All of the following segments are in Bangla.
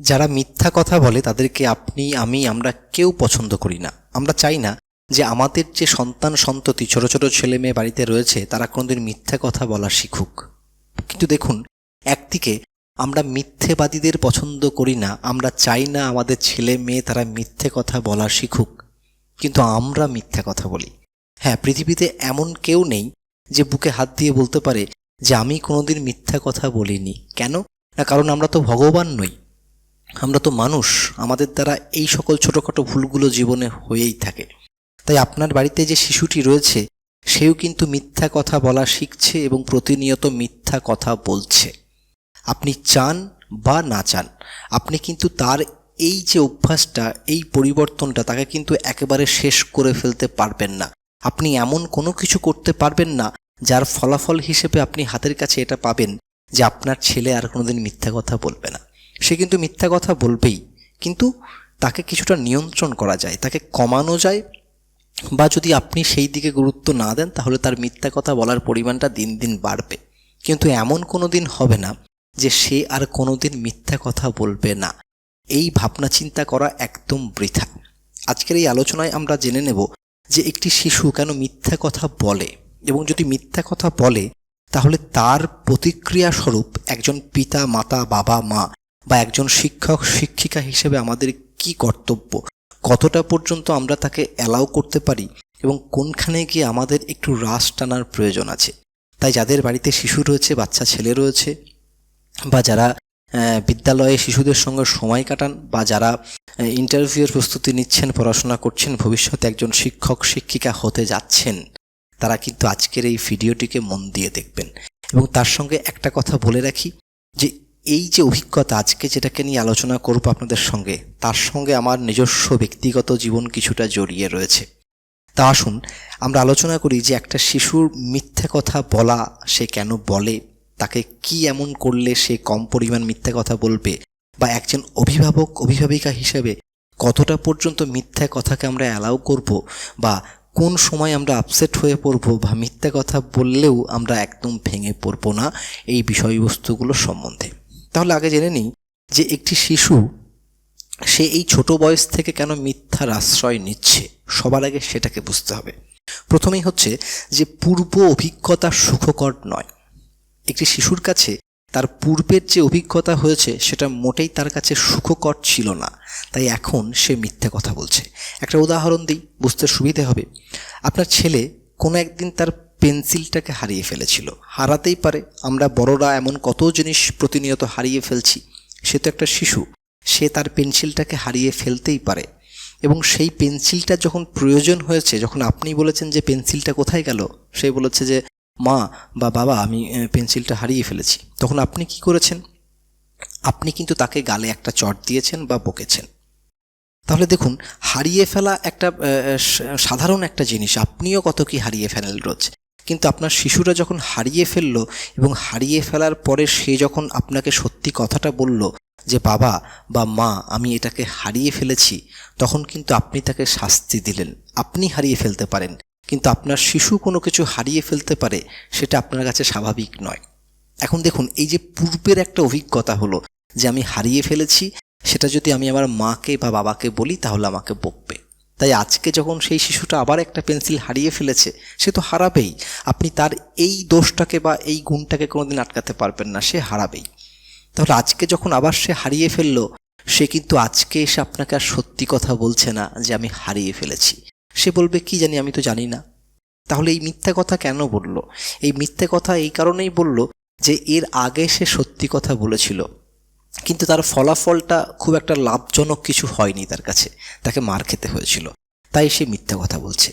যারা মিথ্যা কথা বলে তাদেরকে আপনি, আমি, আমরা কেউ পছন্দ করি না। আমরা চাই না যে আমাদের যে সন্তান সন্ততি, ছোট ছোট ছেলে মেয়ে বাড়িতে রয়েছে, তারা কোনোদিন মিথ্যা কথা বলা শিখুক। কিন্তু দেখুন, একদিকে আমরা মিথ্যেবাদীদের পছন্দ করি না, আমরা চাই না আমাদের ছেলে মেয়ে তারা মিথ্যে কথা বলা শিখুক, কিন্তু আমরা মিথ্যা কথা বলি। হ্যাঁ পৃথিবীতে এমন কেউ নেই যে বুকে হাত দিয়ে বলতে পারে যে, আমি কোনোদিন মিথ্যা কথা বলিনি। কেন? না, কারণ আমরা তো ভগবান নই। আমরা তো মানুষ, আমাদের দ্বারা এই সকল ছোটোখাটো ভুলগুলো জীবনে হয়েই থাকে। তাই আপনার বাড়িতে যে শিশুটি রয়েছে, সেও কিন্তু মিথ্যা কথা বলা শিখছে এবং প্রতিনিয়ত মিথ্যা কথা বলছে। আপনি চান বা না চান, আপনি কিন্তু তার এই যে অভ্যাসটা, এই পরিবর্তনটা তাকে কিন্তু একেবারে শেষ করে ফেলতে পারবেন না। আপনি এমন কোনো কিছু করতে পারবেন না, যার ফলাফল হিসেবে আপনি হাতের কাছে এটা পাবেন যে আপনার ছেলে আর কোনোদিন মিথ্যা কথা বলবে না। সে কিন্তু মিথ্যা কথা বলবেই। কিন্তু তাকে কিছুটা নিয়ন্ত্রণ করা যায়, তাকে কমানো যায় বা যদি আপনি সেই দিকে গুরুত্ব না দেন, তাহলে তার মিথ্যা কথা বলার পরিমাণটা দিন দিন বাড়বে। কিন্তু এমন কোনো দিন হবে না যে সে আর কোনো দিন মিথ্যা কথা বলবে না। এই ভাবনা চিন্তা করা একদম বৃথা। আজকের এই আলোচনায় আমরা জেনে নেব যে একটি শিশু কেন মিথ্যা কথা বলে এবং যদি মিথ্যা কথা বলে, তাহলে তার প্রতিক্রিয়া স্বরূপ একজন পিতা, মাতা, বাবা, মা বা একজন শিক্ষক, শিক্ষিকা হিসেবে আমাদের কি কর্তব্য? কতটা পর্যন্ত আমরা তাকে অ্যালাউ করতে পারি? এবং কোনখানে গিয়ে আমাদের একটু রাস টানার প্রয়োজন আছে? তাই যাদের বাড়িতে শিশু রয়েছে, বাচ্চা, ছেলে রয়েছে, বা যারা বিদ্যালয়ে শিশুদের সঙ্গে সময় কাটান, বা যারা ইন্টারভিউয়ের প্রস্তুতি নিচ্ছেন, পড়াশোনা করছেন, ভবিষ্যতে একজন শিক্ষক, শিক্ষিকা হতে যাচ্ছেন, তারা কিন্তু আজকের এই ভিডিওটিকে মন দিয়ে দেখবেন। এবং তার সঙ্গে একটা কথা বলে রাখি, যে এই যে অভিজ্ঞতা আজকে যেটাকে নিয়ে আলোচনা করব আপনাদের সঙ্গে, তার সঙ্গে আমার নিজস্ব ব্যক্তিগত জীবন কিছুটা জড়িয়ে রয়েছে। তা আসুন, আমরা আলোচনা করি যে একটা শিশুর মিথ্যে কথা বলা সে কেন বলে, তাকে কি এমন করলে সে কম পরিমাণ মিথ্যে কথা বলবে, বা একজন অভিভাবক, অভিভাবিকা হিসেবে কতটা পর্যন্ত মিথ্যা কথাকে আমরা অ্যালাউ করব, বা কোন সময় আমরা আপসেট হয়ে পড়ব, বা মিথ্যা কথা বললেও আমরা একদম ভেঙে পড়ব না, এই বিষয়বস্তুগুলো সম্বন্ধে। তাহলে আগে জেনে নিই যে একটি শিশু, সে এই ছোট বয়স থেকে কেন মিথ্যার আশ্রয় নিচ্ছে? সবার আগে সেটাকে বুঝতে হবে। প্রথমেই হচ্ছে যে পূর্ব অভিজ্ঞতা সুখকর নয়। একটি শিশুর কাছে তার পূর্বের যে অভিজ্ঞতা হয়েছে, সেটা মোটেই তার কাছে সুখকর ছিল না। তাই এখন সে মিথ্যে কথা বলছে। একটা উদাহরণ দিই, বুঝতে সুবিধে হবে। আপনার ছেলে কোনো একদিন তার পেন্সিলটাকে হারিয়ে ফেলেছিল। হারাতেই পারে, আমরা বড়রা এমন কত জিনিস প্রতিনিয়ত হারিয়ে ফেলছি। সে তো একটা শিশু, সে তার পেন্সিলটাকে হারিয়ে ফেলতেই পারে। এবং সেই পেন্সিলটা যখন প্রয়োজন হয়েছে, যখন আপনি বলেছেন যে পেন্সিলটা কোথায় গেল, সে বলেছে যে, মা বা বাবা, আমি পেন্সিলটা হারিয়ে ফেলেছি। তখন আপনি কি করেছেন? আপনি কিন্তু তাকে গালে একটা চট দিয়েছেন বা বকেছেন। তাহলে দেখুন, হারিয়ে ফেলা একটা সাধারণ একটা জিনিস, আপনিও কত কি হারিয়ে ফেলেন রোজ? কিন্তু আপনার শিশুরা যখন হারিয়ে ফেলল এবং হারিয়ে ফেলার পরে সে যখন আপনাকে সত্যি কথাটা বলল যে, বাবা বা মা, আমি এটাকে হারিয়ে ফেলেছি, তখন কিন্তু আপনি তাকে শাস্তি দিলেন। আপনি হারিয়ে ফেলতে পারেন। কিন্তু আপনার শিশু কোনো কিছু হারিয়ে ফেলতে পারে, সেটা আপনার কাছে স্বাভাবিক নয়। এখন দেখুন, এই যে পূর্বের একটা অভিজ্ঞতা হলো যে, আমি হারিয়ে ফেলেছি, সেটা যদি আমি আমার মাকে বা বাবাকে বলি, তাহলে আমাকে বকবে। তাই আজকে যখন সেই শিশুটা আবার একটা পেন্সিল হারিয়ে ফেলেছে, সে তো হারাবেই। আপনি তার এই দোষটাকে বা এই গুণটাকে কোনোদিন আটকাতে পারবেন না, সে হারাবেই। তাহলে আজকে যখন আবার সে হারিয়ে ফেলল, সে কিন্তু আজকে এসে আপনাকে আর সত্যি কথা বলছে না যে আমি হারিয়ে ফেলেছি। সে বলবে, কি জানি, আমি তো জানি না। তাহলে এই মিথ্যা কথা কেন বলল? এই মিথ্যে কথা এই কারণেই বলল যে এর আগে সে সত্যি কথা বলেছিল। কিন্তু তার ফলাফলটা খুব একটা লাভজনক কিছু হয়নি তার কাছে। তাকে মার খেতে হয়েছিল। তাই সে মিথ্যা কথা বলছে।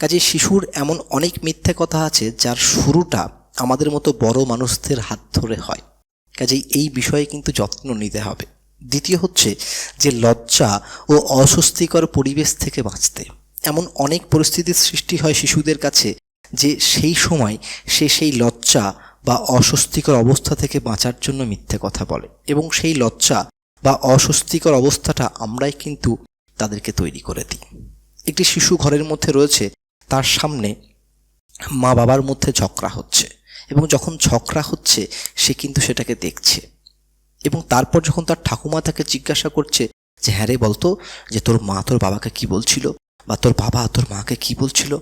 কাজে শিশুর এমন অনেক মিথ্যে কথা আছে যার শুরুটা আমাদের মতো বড় মানুষদের হাত ধরে হয়। কাজেই এই বিষয়ে কিন্তু যত্ন নিতে হবে। দ্বিতীয় হচ্ছে যে লজ্জা ও অস্বস্তিকর পরিবেশ থেকে বাঁচতে। এমন অনেক পরিস্থিতির সৃষ্টি হয় শিশুদের কাছে যে সেই সময় সে সেই লজ্জা বা অস্বস্তিকর অবস্থা থেকে বাঁচার জন্য মিথ্যে কথা বলে এবং সেই লজ্জা বা অস্বস্তিকর অবস্থাটা আমরাই কিন্তু তাদেরকে তৈরি করে দিই। একটি শিশু ঘরের মধ্যে রয়েছে, তার সামনে মা বাবার মধ্যে ঝগড়া হচ্ছে এবং যখন ঝগড়া হচ্ছে, সে কিন্তু সেটাকে দেখছে এবং তারপর যখন তার ঠাকুমা তাকে জিজ্ঞাসা করছে যে হ্যাঁ রে, বলতো যে তোর মা তোর বাবাকে কি বলছিল বা তোর বাবা তোর মাকে কি বলছিল?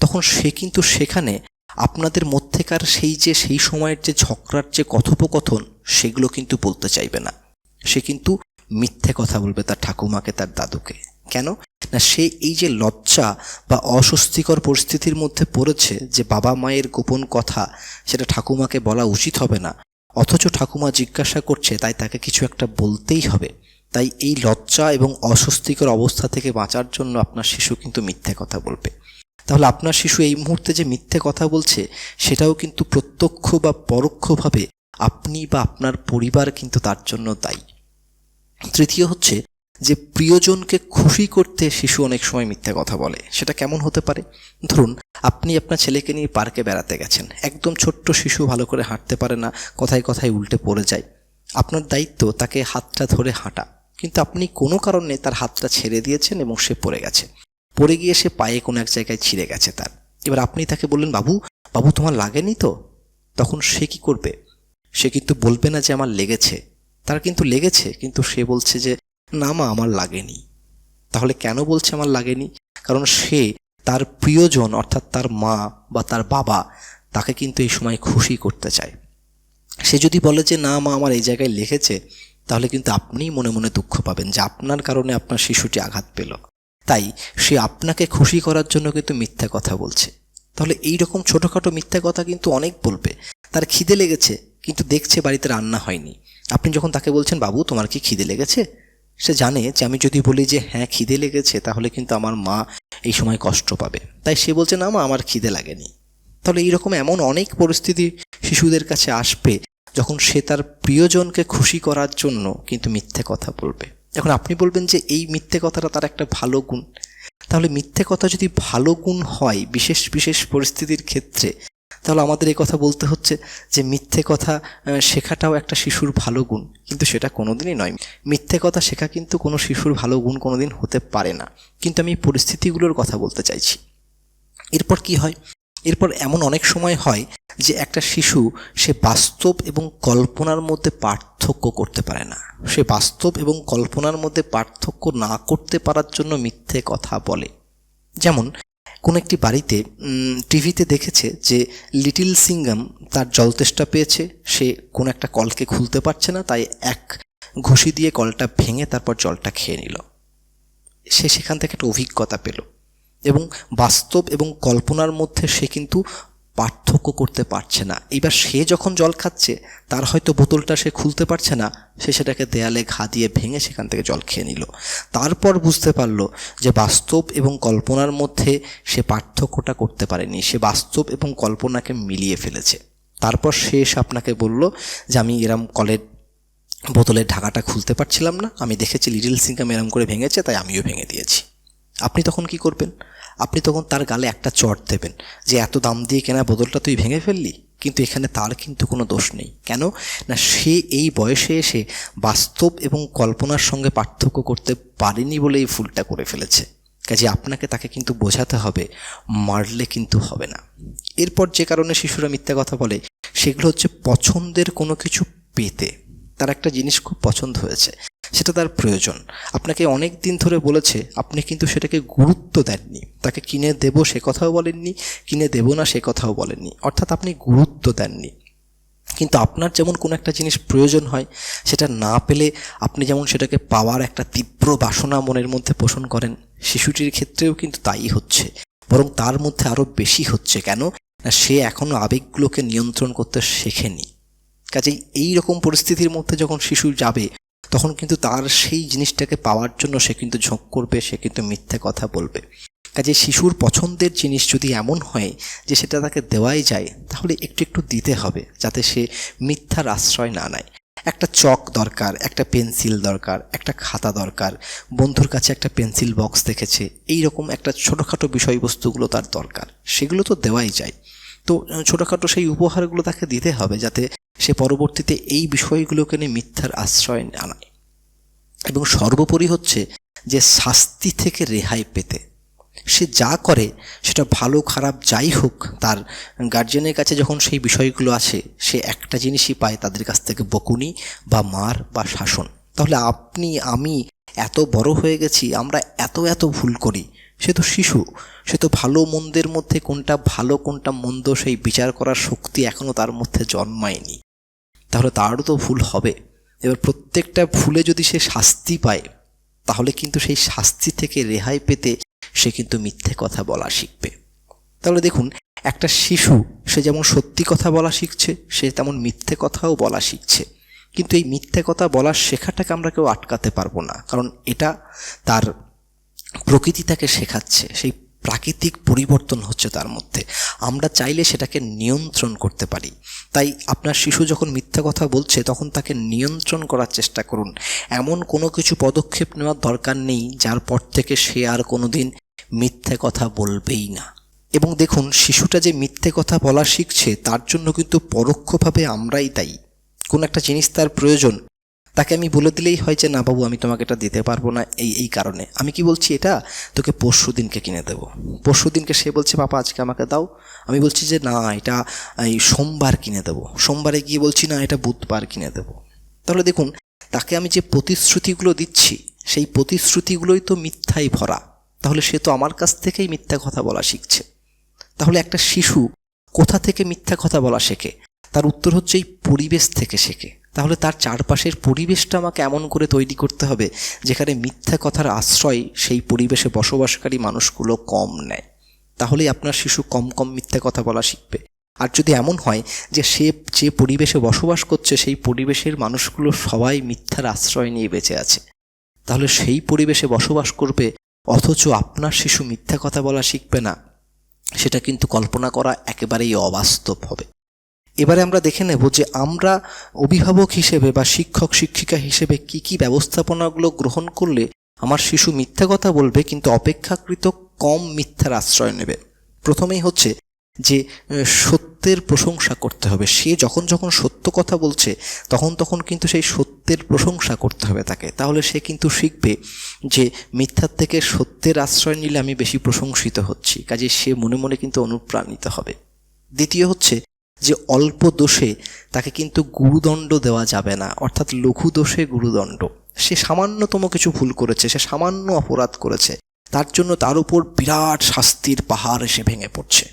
তখন সে কিন্তু সেখানে আপনাদের মধ্যেকার সেই যে, সেই সময়ের যে ঝগড়ার যে কথোপকথন, সেগুলো কিন্তু বলতে চাইবে না। সে কিন্তু মিথ্যে কথা বলবে তার ঠাকুমাকে, তার দাদুকে। কেন? না, সে এই যে লজ্জা বা অস্বস্তিকর পরিস্থিতির মধ্যে পড়েছে যে বাবা মায়ের গোপন কথা সেটা ঠাকুমাকে বলা উচিত হবে না, অথচ ঠাকুমা জিজ্ঞাসা করছে, তাই তাকে কিছু একটা বলতেই হবে। তাই এই লজ্জা এবং অস্বস্তিকর অবস্থা থেকে বাঁচার জন্য আপনার শিশু কিন্তু মিথ্যে কথা বলবে। তাহলে আপনার শিশু এই মুহূর্তে যে মিথ্যে কথা বলছে, সেটাও কিন্তু প্রত্যক্ষ বা পরোক্ষভাবে আপনি বা আপনার পরিবার কিন্তু তার জন্য দায়ী। তৃতীয় হচ্ছে যে প্রিয়জনকে খুশি করতে শিশু অনেক সময় মিথ্যে কথা বলে। সেটা কেমন হতে পারে? ধরুন, আপনি আপনার ছেলেকে নিয়ে পার্কে বেড়াতে গেছেন। একদম ছোট্ট শিশু ভালো করে হাঁটতে পারে না, কথায় কথায় উল্টে পড়ে যায়। আপনার দায়িত্ব তাকে হাতটা ধরে হাঁটা। কিন্তু আপনি কোনো কারণে তার হাতটা ছেড়ে দিয়েছেন এবং সে পড়ে গেছে। পড়ে গিয়ে সে পায়ে কোনো এক জায়গায় ছিঁড়ে গেছে তার। এবার আপনি তাকে বললেন, বাবু বাবু তোমার লাগেনি তো? তখন সে কি করবে? সে কিন্তু বলবে না যে আমার লেগেছে। তার কিন্তু লেগেছে, কিন্তু সে বলছে যে না মা আমার লাগেনি। তাহলে কেন বলছে আমার লাগেনি? কারণ সে তার প্রিয়জন, অর্থাৎ তার মা বা তার বাবা, তাকে কিন্তু এই সময় খুশি করতে চায়। সে যদি বলে যে, না, মা আমার এই জায়গায় লিখেছে, তাহলে কিন্তু আপনিই মনে মনে দুঃখ পাবেন যে, আপনার কারণে আপনার শিশুটি আঘাত পেল। তাই সে আপনাকে খুশি করার জন্য কিন্তু মিথ্যা কথা বলছে। তাহলে এই রকম ছোটোখাটো মিথ্যা কথা কিন্তু অনেক বলবে। তার খিদে লেগেছে, কিন্তু দেখছে বাড়িতে রান্না হয়নি। আপনি যখন তাকে বলছেন, বাবু, তোমার কি খিদে লেগেছে? সে জানে যে আমি যদি বলি যে হ্যাঁ খিদে লেগেছে, তাহলে কিন্তু আমার মা এই সময় কষ্ট পাবে। তাই সে বলছে, না মা, আমার খিদে লাগেনি। তাহলে এইরকম এমন অনেক পরিস্থিতি শিশুদের কাছে আসবে যখন সে তার প্রিয়জনকে খুশি করার জন্য কিন্তু মিথ্যে কথা বলবে। এখন আপনি বলবেন যে এই মিথ্যে কথাটা তার একটা ভালো গুণ। তাহলে মিথ্যে কথা যদি ভালো গুণ হয়, বিশেষ বিশেষ পরিস্থিতির ক্ষেত্রে তাহলে আমাদের এই কথা বলতে হচ্ছে যে মিথ্যে কথা শেখাটাও একটা শিশুর ভালো গুণ। কিন্তু সেটা কোনোদিনই নয়। মিথ্যে কথা শেখা কিন্তু কোনো শিশুর ভালো গুণ কোনোদিন হতে পারে না। কিন্তু আমি পরিস্থিতিগুলোর কথা বলতে চাইছি। এরপর কি হয়? এরপর এমন অনেক সময় হয় যে একটা শিশু, সে বাস্তব এবং কল্পনার মধ্যে পার্থক্য করতে পারে না। সে বাস্তব এবং কল্পনার মধ্যে পার্থক্য না করতে পারার জন্য মিথ্যে কথা বলে। যেমন কোনো একটি বাড়িতে টিভিতে দেখেছে যে লিটিল সিঙ্গাম তার জলতেষ্টা পেয়েছে, সে কোন একটা কলকে খুলতে পারছে না, তাই এক ঘুষি দিয়ে কলটা ভেঙে তারপর জলটা খেয়ে নিল। সে সেখান থেকে একটা অভিজ্ঞতা পেল এবং বাস্তব এবং কল্পনার মধ্যে সে কিন্তু পার্থক্য করতে পারছে না। এবার সে যখন জল খাচ্ছে, তার হয়তো বোতলটা সে খুলতে পারছে না, সে সেটাকে দেয়ালে ঘা দিয়ে ভেঙে সেখান থেকে জল খেয়ে নিল। তারপর বুঝতে পারল যে বাস্তব এবং কল্পনার মধ্যে সে পার্থক্যটা করতে পারেনি। সে বাস্তব এবং কল্পনাকে মিলিয়ে ফেলেছে। তারপর এসে আপনাকে বলল যে, আমি এরম কলের বোতলের ঢাকাটা খুলতে পারছিলাম না। আমি দেখেছি লিটল সিঙ্কাম এরম করে ভেঙেছে, তাই আমিও ভেঙে দিয়েছি। আপনি তখন কি করবেন? আপনি তখন তার গালে একটা চট দেবেন যে এত দাম দিয়ে কেনা বোতলটা তুই ভেঙে ফেললি। কিন্তু এখানে তার কিন্তু কোনো দোষ নেই। কেন? না, সে এই বয়সে এসে বাস্তব এবং কল্পনার সঙ্গে পার্থক্য করতে পারেনি বলে এই ভুলটা করে ফেলেছে। কাজে আপনাকে তাকে কিন্তু বোঝাতে হবে, মারলে কিন্তু হবে না। এরপর যে কারণে শিশুরা মিথ্যা কথা বলে, সেগুলো হচ্ছে পছন্দের কোনো কিছু পেতে। তার একটা জিনিস খুব পছন্দ হয়েছে, সেটা তার প্রয়োজন। আপনাকে অনেক দিন ধরে বলেছে, আপনি কিন্তু সেটাকে গুরুত্ব দেননি। তাকে কিনে দেব সে কথাও বলেননি, কিনে দেব না সে কথাও বলেননি। অর্থাৎ আপনি গুরুত্ব দেননি। কিন্তু আপনার যেমন কোনো একটা জিনিস প্রয়োজন হয়, সেটা না পেলে আপনি যেমন সেটাকে পাওয়ার একটা তীব্র বাসনা মনের মধ্যে পোষণ করেন, শিশুটির ক্ষেত্রেও কিন্তু তাই হচ্ছে। বরং তার মধ্যে আরও বেশি হচ্ছে কেন? সে এখনও আবেগগুলোকে নিয়ন্ত্রণ করতে শেখেনি। কাজেই এই রকম পরিস্থিতির মধ্যে যখন শিশু যাবে, তখন কিন্তু তার সেই জিনিসটাকে পাওয়ার জন্য সে কিন্তু ঝোঁক করবে, সে কিন্তু মিথ্যে কথা বলবে। কাজে শিশুর পছন্দের জিনিস যদি এমন হয় যে সেটা তাকে দেওয়াই যায়, তাহলে একটু একটু দিতে হবে যাতে সে মিথ্যার আশ্রয় না নেয়। একটা চক দরকার, একটা পেন্সিল দরকার, একটা খাতা দরকার, বন্ধুর কাছে একটা পেন্সিল বক্স দেখেছে, এই রকম একটা ছোটোখাটো বিষয়বস্তুগুলো তার দরকার, সেগুলো তো দেওয়াই যায়। তো ছোটোখাটো সেই উপহারগুলো তাকে দিতে হবে যাতে সে পরবর্তীতে এই বিষয়গুলোকে নিয়ে মিথ্যার আশ্রয় না এবং সর্বোপরি হচ্ছে যে শাস্তি থেকে রেহাই পেতে। সে যা করে, সেটা ভালো, খারাপ যাই হোক, তার গার্জেনের কাছে যখন সেই বিষয়গুলো আসে, সে একটা জিনিসই পায় তাদের কাছ থেকে বকুনি বা মার বা শাসন। তাহলে আপনি, আমি এত বড় হয়ে গেছি, আমরা এত এত ভুল করি সে তো শিশু, সে তো ভালো মন্দের মধ্যে কোনটা ভালো, কোনটা মন্দ সেই বিচার করার শক্তি এখনও তার মধ্যে জন্মায়নি। তাহলে তারও তো ভুল হবে। এবার প্রত্যেকটা ভুলে যদি সে শাস্তি পায়, তাহলে কিন্তু সেই শাস্তি থেকে রেহাই পেতে সে কিন্তু মিথ্যে কথা বলা শিখবে। তাহলে দেখুন, একটা শিশু, সে যেমন সত্যি কথা বলা শিখছে, সে তেমন মিথ্যে কথাও বলা শিখছে। কিন্তু এই মিথ্যে কথা বলার শেখাটাকে আমরা কেউ আটকাতে পারব না। কারণ এটা তার প্রকৃতি তাকে শেখাচ্ছে, সেই প্রাকৃতিক পরিবর্তন হচ্ছে তার মধ্যে। আমরা চাইলে সেটাকে নিয়ন্ত্রণ করতে পারি। তাই আপনার শিশু যখন মিথ্যা কথা বলছে, তখন তাকে নিয়ন্ত্রণ করার চেষ্টা করুন। এমন কোনো কিছু পদক্ষেপ নেওয়ার দরকার নেই, যার পর থেকে সে আর কোনো দিন মিথ্যে কথা বলবেই না। এবং দেখুন, শিশুটা যে মিথ্যে কথা বলা শিখছে, তার জন্য কিন্তু পরোক্ষভাবে আমরাই তাই কোনো একটা জিনিস তার প্রয়োজন তাকে আমি বলে দিলেই হয় যে, না বাবু, আমি তোমাকে এটা দিতে পারব না এই এই কারণে। আমি কি বলছি এটা? তোকে পরশু দিনকে কিনে দেবো। পরশু দিনকে সে বলছে পাপা আজকে আমাকে দাও। আমি বলছি যে, না, এটা এই সোমবার কিনে দেবো। সোমবারে গিয়ে বলছি, না, এটা বুধবার কিনে দেবো। তাহলে দেখুন, তাকে আমি যে প্রতিশ্রুতিগুলো দিচ্ছি, সেই প্রতিশ্রুতিগুলোই তো মিথ্যাই ভরা। তাহলে সে তো আমার কাছ থেকেই মিথ্যা কথা বলা শিখছে। তাহলে একটা শিশু কোথা থেকে মিথ্যা কথা বলা শেখে? তার উত্তর হচ্ছে, এই পরিবেশ থেকে শেখে। তাহলে তার চারপাশের পরিবেশটা আমাকে এমন করে তৈরি করতে হবে, যেখানে মিথ্যা কথার আশ্রয় সেই পরিবেশে বসবাসকারী মানুষগুলো কম নেয়। তাহলেই আপনার শিশু কম কম মিথ্যা কথা বলা শিখবে। আর যদি এমন হয় যে সে, যে পরিবেশে বসবাস করছে, সেই পরিবেশের মানুষগুলো সবাই মিথ্যার আশ্রয় নিয়ে বেঁচে আছে। তাহলে সেই পরিবেশে বসবাস করবে, অথচ আপনার শিশু মিথ্যা কথা বলা শিখবে না। সেটা কিন্তু কল্পনা করা একেবারেই অবাস্তব হবে। এবারে আমরা দেখে নেব যে আমরা অভিভাবক হিসেবে বা শিক্ষক, শিক্ষিকা হিসেবে কি কি ব্যবস্থাপনাগুলো গ্রহণ করলে আমার শিশু মিথ্যা কথা বলবে, কিন্তু অপেক্ষাকৃত কম মিথ্যার আশ্রয় নেবে? প্রথমেই হচ্ছে যে সত্যের প্রশংসা করতে হবে। সে যখন যখন সত্য কথা বলছে, তখন তখন কিন্তু সেই সত্যের প্রশংসা করতে হবে তাকে। তাহলে সে কিন্তু শিখবে যে, মিথ্যার থেকে সত্যের আশ্রয় নিলে আমি বেশি প্রশংসিত হচ্ছি। কাজে সে মনে মনে কিন্তু অনুপ্রাণিত হবে। দ্বিতীয় হচ্ছে যে অল্প দোষে তাকে কিন্তু গুরুদণ্ড দেওয়া যাবে না, অর্থাৎ লঘু দোষে গুরুদণ্ড। সে সামান্যতম কিছু ভুল করেছে, সে সামান্য অপরাধ করেছে, তার জন্য তার উপর বিরাট শাস্তির পাহাড় এসে ভেঙে পড়ছে।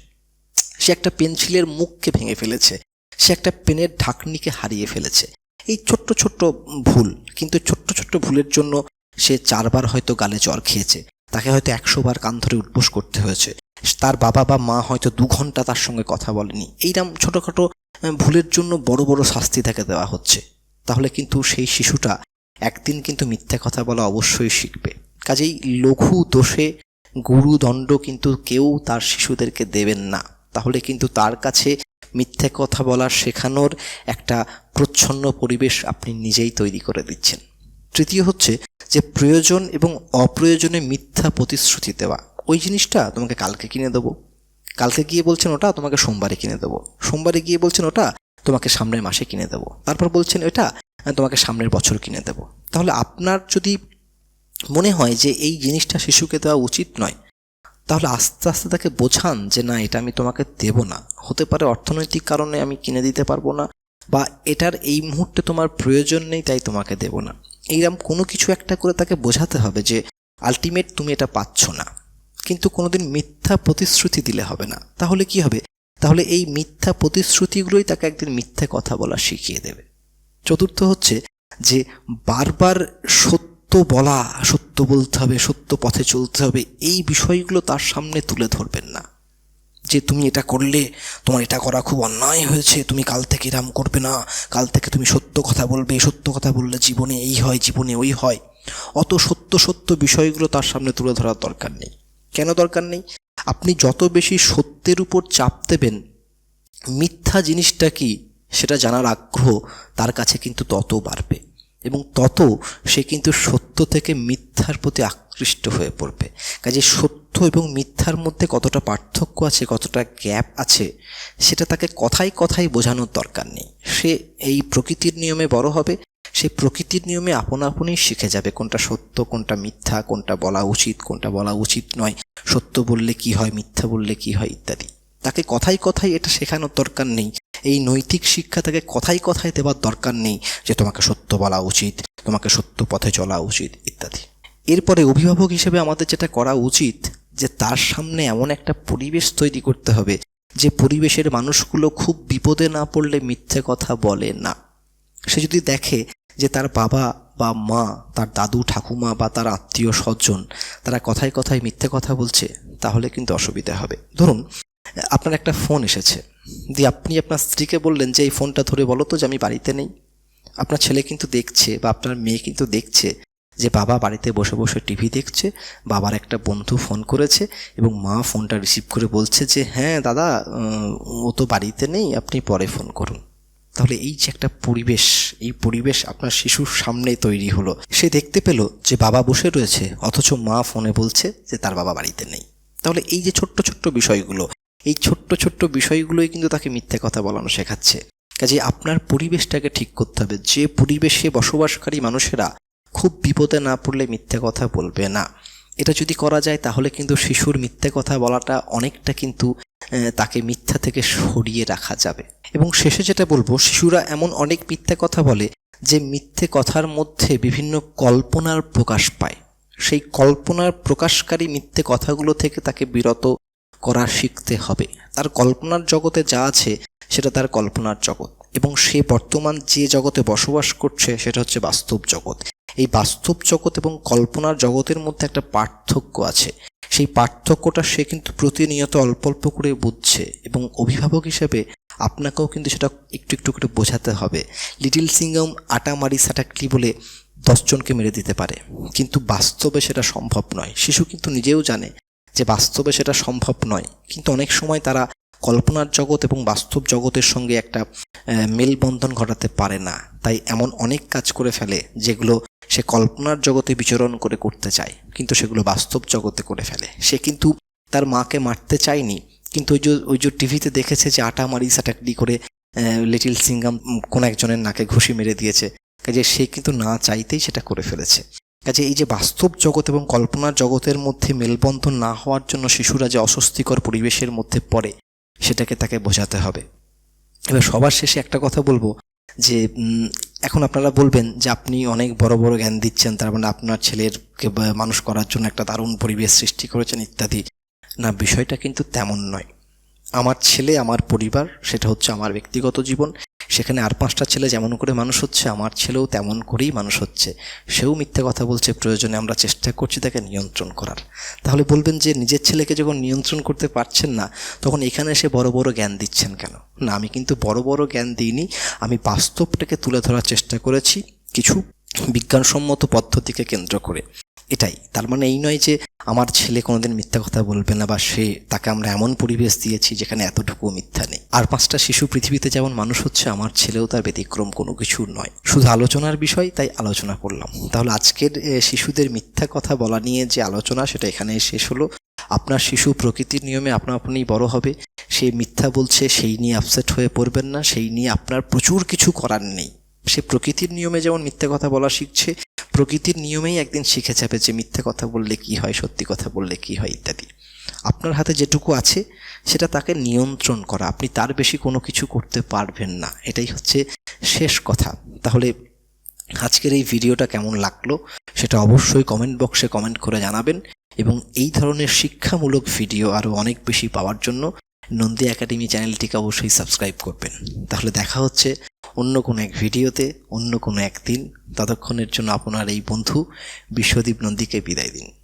সে একটা পেন্সিলের মুখকে ভেঙে ফেলেছে, সে একটা পেনের ঢাকনিকে হারিয়ে ফেলেছে। এই ছোট্ট ছোট্ট ভুল, কিন্তু ছোট্ট ছোট্ট ভুলের জন্য সে চারবার হয়তো গালে জ্বর খেয়েছে, তাকে হয়তো একশো বার কান ধরে উঠবোস করতে হয়েছে। তার বাবা বা মা হয়তো দু ঘণ্টা তার সঙ্গে কথা বলেনি। এইরকম ছোটোখাটো ভুলের জন্য বড় বড় শাস্তি তাকে দেওয়া হচ্ছে। তাহলে কিন্তু সেই শিশুটা একদিন কিন্তু মিথ্যা কথা বলা অবশ্যই শিখবে। কাজেই লঘু দোষে গুরুদণ্ড কিন্তু কেউ তার শিশুদেরকে দেবেন না। তাহলে কিন্তু তার কাছে মিথ্যে কথা বলা শেখানোর একটা প্রচ্ছন্ন পরিবেশ আপনি নিজেই তৈরি করে দিচ্ছেন। তৃতীয় হচ্ছে যে প্রয়োজন এবং অপ্রয়োজনে মিথ্যা প্রতিশ্রুতি দেওয়া। ওই জিনিসটা তোমাকে কালকে কিনে দেবো। কালকে গিয়ে বলছেন ওটা, তোমাকে সোমবারে কিনে দেবো। সোমবারে গিয়ে বলছেন ওটা, তোমাকে সামনের মাসে কিনে দেবো। তারপর বলছেন এটা তোমাকে সামনের বছর কিনে দেবো। তাহলে আপনার যদি মনে হয় যে এই জিনিসটা শিশুকে দেওয়া উচিত নয়, তাহলে আস্তে আস্তে তাকে বোঝান যে না, এটা আমি তোমাকে দেব না। হতে পারে অর্থনৈতিক কারণে আমি কিনে দিতে পারব না, বা এটার এই মুহূর্তে তোমার প্রয়োজন নেই, তাই তোমাকে দেব না। এইরকম কোনো কিছু একটা করে তাকে বোঝাতে হবে যে আলটিমেট তুমি এটা পাচ্ছ না। কিন্তু কোনোদিন মিথ্যা প্রতিশ্রুতি দিলে হবে না। তাহলে কি হবে? তাহলে এই মিথ্যা প্রতিশ্রুতিগুলোই তাকে একদিন মিথ্যে কথা বলা শিখিয়ে দেবে। চতুর্থ হচ্ছে যে বারবার সত্য বলা, সত্য বলতে হবে, সত্য পথে চলতে হবে, এই বিষয়গুলো তার সামনে তুলে ধরবেন না। যে তুমি এটা করলে, তোমার এটা করা খুব অন্যায় হয়েছে, তুমি কাল থেকে এরাম করবে না, কাল থেকে তুমি সত্য কথা বলবে, সত্য কথা বললে জীবনে এই হয়, জীবনে ওই হয়। অত সত্য সত্য বিষয়গুলো তার সামনে তুলে ধরার দরকার নেই। কেন দরকার নেই? আপনি যত বেশি সত্যের উপর চাপ দেবেন, মিথ্যা জিনিসটা কি সেটা জানার আগ্রহ তার কাছে কিন্তু তত বাড়বে এবং তত সে কিন্তু সত্য থেকে মিথ্যার প্রতি আকৃষ্ট হয়ে পড়বে। কাজে সত্য এবং মিথ্যার মধ্যে কতটা পার্থক্য আছে, কতটা গ্যাপ আছে, সেটা তাকে কথাই কথাই বোঝানোর দরকার নেই। সে এই প্রকৃতির নিয়মে বড় হবে সে প্রকৃতির নিয়মে আপনা আপনি শিখে যাবে কোনটা সত্য, কোনটা মিথ্যা, কোনটা বলা উচিত, কোনটা বলা উচিত নয়, সত্য বললে কি হয়, মিথ্যা বললে কি হয় ইত্যাদি। তাকে কথাই কথাই এটা শেখানোর দরকার নেই। এই নৈতিক শিক্ষা তাকে কথাই কথাই দেওয়ার দরকার নেই যে তোমাকে সত্য বলা উচিত, তোমাকে সত্য পথে চলা উচিত ইত্যাদি। এরপরে অভিভাবক হিসেবে আমাদের যেটা করা উচিত, যে তার সামনে এমন একটা পরিবেশ তৈরি করতে হবে যে পরিবেশের মানুষগুলো খুব বিপদে না পড়লে মিথ্যে কথা বলে না। সে যদি দেখে যে তার বাবা বা মা, তার দাদু, ঠাকুমা বা তার আত্মীয় স্বজন, তারা কথায় কথায় মিথ্যে কথা বলছে, তাহলে কিন্তু অসুবিধা হবে। ধরুন, আপনার একটা ফোন এসেছে, দিয়ে আপনি আপনার স্ত্রীকে বললেন যে, এই ফোনটা ধরে বলো তো যে আমি বাড়িতে নেই। আপনার ছেলে কিন্তু দেখছে বা আপনার মেয়ে কিন্তু দেখছে যে, বাবা বাড়িতে বসে বসে টিভি দেখছে, বাবার একটা বন্ধু ফোন করেছে এবং মা ফোনটা রিসিভ করে বলছে যে হ্যাঁ দাদা ও তো বাড়িতে নেই, আপনি পরে ফোন করুন। তাহলে এই যে একটা পরিবেশ, এই পরিবেশ আপনার শিশুর সামনে তৈরি হলো। সে দেখতে পেল যে বাবা বসে রয়েছে, অথচ মা ফোনে বলছে যে তার বাবা বাড়িতে নেই। তাহলে এই যে ছোট্ট ছোট্ট বিষয়গুলো, এই ছোট্ট ছোট্ট বিষয়গুলোই কিন্তু তাকে মিথ্যে কথা বলানো শেখাচ্ছে। কাজে আপনার পরিবেশটাকে ঠিক করতে হবে। যে পরিবেশে বসবাসকারী মানুষেরা খুব বিপদে না পড়লে মিথ্যে কথা বলবে না। এটা যদি করা যায়, তাহলে কিন্তু শিশুর মিথ্যে কথা বলাটা অনেকটা কিন্তু তাকে মিথ্যা থেকে সরিয়ে রাখা যাবে। এবং শেষে যেটা বলব, শিশুরা এমন অনেক মিথ্যে কথা বলে যে মিথ্যে কথার মধ্যে বিভিন্ন কল্পনার প্রকাশ পায়। সেই কল্পনার প্রকাশকারী মিথ্যে কথাগুলো থেকে তাকে বিরত করা শিখতে হবে। তার কল্পনার জগতে যা আছে, সেটা তার কল্পনার জগৎ। এবং সে বর্তমান যে জগতে বসবাস করছে, সেটা হচ্ছে বাস্তব জগৎ। এই বাস্তব জগৎ এবং কল্পনার জগতের মধ্যে একটা পার্থক্য আছে। সেই পার্থক্যটা সে কিন্তু প্রতিনিয়ত অল্প অল্প করে বুঝছে এবং অভিভাবক হিসেবে আপনাকেও কিন্তু সেটা একটু একটু করে বোঝাতে হবে। লিটিল সিঙ্গম আটা মারি সাটাকলি বলে দশজনকে মেরে দিতে পারে? কিন্তু বাস্তবে সেটা সম্ভব নয়। শিশু কিন্তু নিজেও জানে যে বাস্তবে সেটা সম্ভব নয়। কিন্তু অনেক সময় তারা কল্পনার জগৎ এবং বাস্তব জগতের সঙ্গে একটা মেলবন্ধন ঘটাতে পারে না। তাই এমন অনেক কাজ করে ফেলে যেগুলো সে কল্পনার জগতে বিচরণ করে করতে চায়, কিন্তু সেগুলো বাস্তব জগতে করে ফেলে। সে কিন্তু তার মাকে মারতে চায়নি, কিন্তু ওই যে ওই যে টিভিতে দেখেছে যে আটা মারি সাটাকডি করে লিটিল সিঙ্গাম কোন একজনের নাকে ঘুষি মেরে দিয়েছে। কাজে সে কিন্তু না চাইতেই সেটা করে ফেলেছে। কাজে এই যে বাস্তব জগৎ এবং কল্পনার জগতের মধ্যে মেলবন্ধন না হওয়ার জন্য শিশুরা যে অস্বস্তিকর পরিবেশের মধ্যে পড়ে সেটাকে তাকে বোঝাতে হবে। এবার সবার শেষে একটা কথা বলব যে এখন আপনারা বলবেন যে আপনি অনেক বড় বড় জ্ঞান দিচ্ছেন, তার মানে আপনার ছেলেরকে মানুষ করার জন্য একটা দারুণ পরিবেশ সৃষ্টি করেছেন ইত্যাদি। না, বিষয়টা কিন্তু তেমন নয়। আমার ছেলে, আমার পরিবার, সেটা হচ্ছে আমার ব্যক্তিগত জীবন। সেখানে আর পাঁচটা ছেলে যেমন করে মানুষ হচ্ছে, আমার ছেলেও তেমন করেই মানুষ হচ্ছে। সেও মিথ্যে কথা বলছে, প্রয়োজনে আমরা চেষ্টা করছি তাকে নিয়ন্ত্রণ করার। তাহলে বলবেন যে, নিজের ছেলেকে যখন নিয়ন্ত্রণ করতে পারছেন না, তখন এখানে এসে বড় বড় জ্ঞান দিচ্ছেন কেন? না, আমি কিন্তু বড় বড় জ্ঞান দিইনি, আমি বাস্তবটাকে তুলে ধরার চেষ্টা করেছি কিছু বিজ্ঞানসম্মত পদ্ধতিকে কেন্দ্র করে। এটাই। তার মানে এই নয় যে আমার ছেলে কোনোদিন মিথ্যা কথা বলবে না বা সে তাকে আমরা এমন পরিবেশ দিয়েছি যেখানে এতটুকু মিথ্যা নেই। আর পাঁচটা শিশু পৃথিবীতে যেমন মানুষ হচ্ছে, আমার ছেলেও তার ব্যতিক্রম কোনো কিছু নয়। শুধু আলোচনার বিষয়, তাই আলোচনা করলাম। তাহলে আজকের শিশুদের মিথ্যা কথা বলা নিয়ে যে আলোচনা, সেটা এখানে শেষ হলো। আপনার শিশু প্রকৃতির নিয়মে আপনা আপনি বড় হবে। সে মিথ্যা বলছে, সেই নিয়ে আপসেট হয়ে পড়বেন না। সেই নিয়ে আপনার প্রচুর কিছু করার নেই। সে প্রকৃতির নিয়মে যেমন মিথ্যা কথা বলা শিখছে প্রকৃতির নিয়মেই একদিন শিখে যাবে যে মিথ্যে কথা বললে কি হয়, সত্যি কথা বললে কি হয় ইত্যাদি। আপনার হাতে যেটুকু আছে, সেটা তাকে নিয়ন্ত্রণ করা। আপনি তার বেশি কোনো কিছু করতে পারবেন না। এটাই হচ্ছে শেষ কথা। তাহলে আজকের এই ভিডিওটা কেমন লাগল, সেটা অবশ্যই কমেন্ট বক্সে কমেন্ট করে জানাবেন। এবং এই ধরনের শিক্ষামূলক ভিডিও আরও অনেক বেশি পাওয়ার জন্য নন্দী একাডেমি চ্যানেলটিকে অবশ্যই সাবস্ক্রাইব করবেন। তাহলে দেখা হচ্ছে অন্য কোনো এক ভিডিওতে, অন্য কোনো একদিন। ততক্ষণের জন্য আপনার এই বন্ধু বিশ্বদীপ নন্দীকে বিদায় দিন।